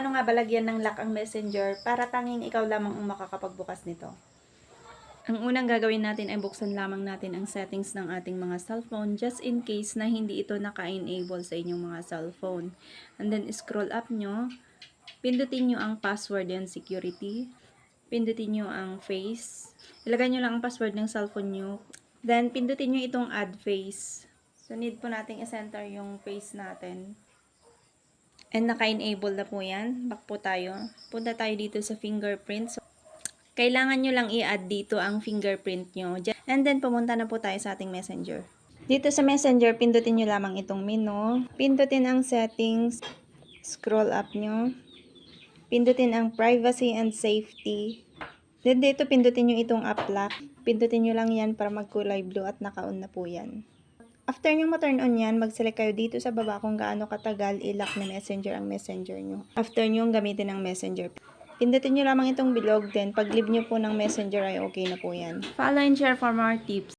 paano nga balagyan ng lock ang messenger para tanging ikaw lamang ang makakapagbukas nito? Ang unang gagawin natin ay buksan lamang natin ang settings ng ating mga cellphone just in case na hindi ito naka-enable sa inyong mga cellphone. And then scroll up nyo, pindutin nyo ang password and security, pindutin nyo ang face, ilagay nyo lang ang password ng cellphone nyo, then pindutin nyo itong add face. So need po nating i-center yung face natin. And naka-enable na po yan. Back po tayo. Punta tayo dito sa fingerprint. So, kailangan nyo lang i-add dito ang fingerprint nyo. And then, pumunta na po tayo sa ating messenger. Dito sa messenger, pindutin nyo lamang itong menu. Pindutin ang settings. Scroll up nyo. Pindutin ang privacy and safety. Then dito, pindutin nyo itong app lock. Pindutin nyo lang yan para magkulay blue at naka-on na po yan. After nyo ma-turn on yan, mag-select kayo dito sa baba kung gaano katagal i-lock na messenger ang messenger nyo. After nyo gamitin ang messenger. Pindutin nyo lamang itong bilog, then pag-leave nyo po ng messenger ay okay na po yan. Follow and share for more tips.